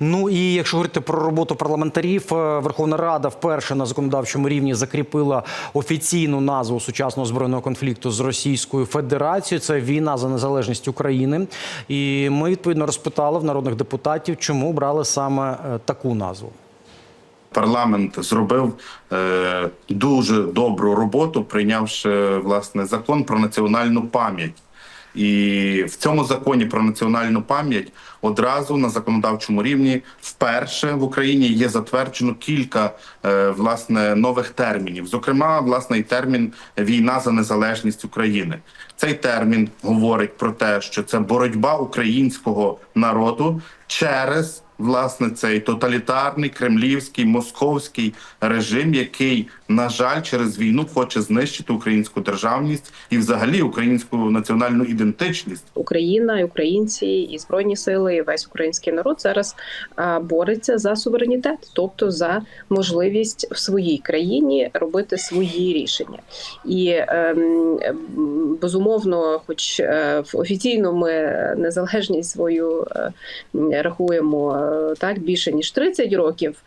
Ну і якщо говорити про роботу парламентарів, е, Верховна Рада вперше на законодавчому рівні закріпила офіційну назву сучасного збройного конфлікту з Російською Федерацією. Це війна за незалежність України. І ми відповідно розпитали в народних депутатів, чому брали саме е, таку назву. Парламент зробив е, дуже добру роботу, прийнявши власне закон про національну пам'ять. І в цьому законі про національну пам'ять одразу на законодавчому рівні вперше в Україні є затверджено кілька е, власне нових термінів. Зокрема, власне, і термін війна за незалежність України. Цей термін говорить про те, що це боротьба українського народу через власне цей тоталітарний кремлівський московський режим, який на жаль через війну хоче знищити українську державність і, взагалі, українську національну ідентичність. Україна, і українці, і збройні сили, і весь український народ зараз бореться за суверенітет, тобто за можливість в своїй країні робити свої рішення. І ем, безумовно, хоч е, офіційно ми незалежність свою е, рахуємо е, так більше ніж 30 років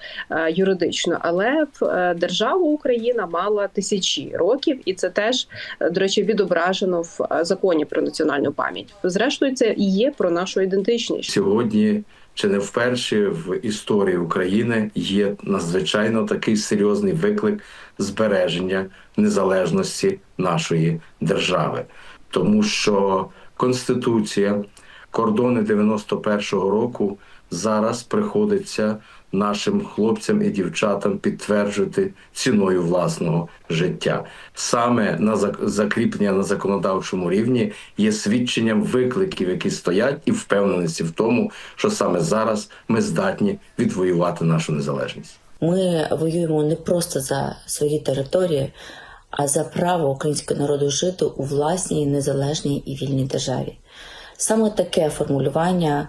юридично, але в державу Україна мала тисячі років, і це теж е, до речі відображено в е, законі про національну пам'ять. Зрештою, це і є про нашу ідентичність. Сьогодні чи не вперше в історії України є надзвичайно такий серйозний виклик збереження незалежності нашої держави, тому що Конституція, кордони 91-го року зараз приходиться нашим хлопцям і дівчатам підтверджувати ціною власного життя. Саме на закріплення на законодавчому рівні є свідченням викликів, які стоять, і впевненості в тому, що саме зараз ми здатні відвоювати нашу незалежність. Ми воюємо не просто за свої території, а за право українського народу жити у власній незалежній і вільній державі. Саме таке формулювання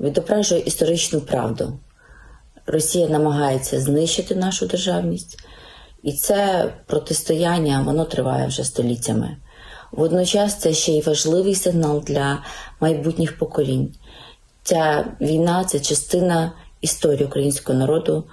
відображує історичну правду. Росія намагається знищити нашу державність, і це протистояння воно триває вже століттями. Водночас це ще й важливий сигнал для майбутніх поколінь. Ця війна це частина історії українського народу.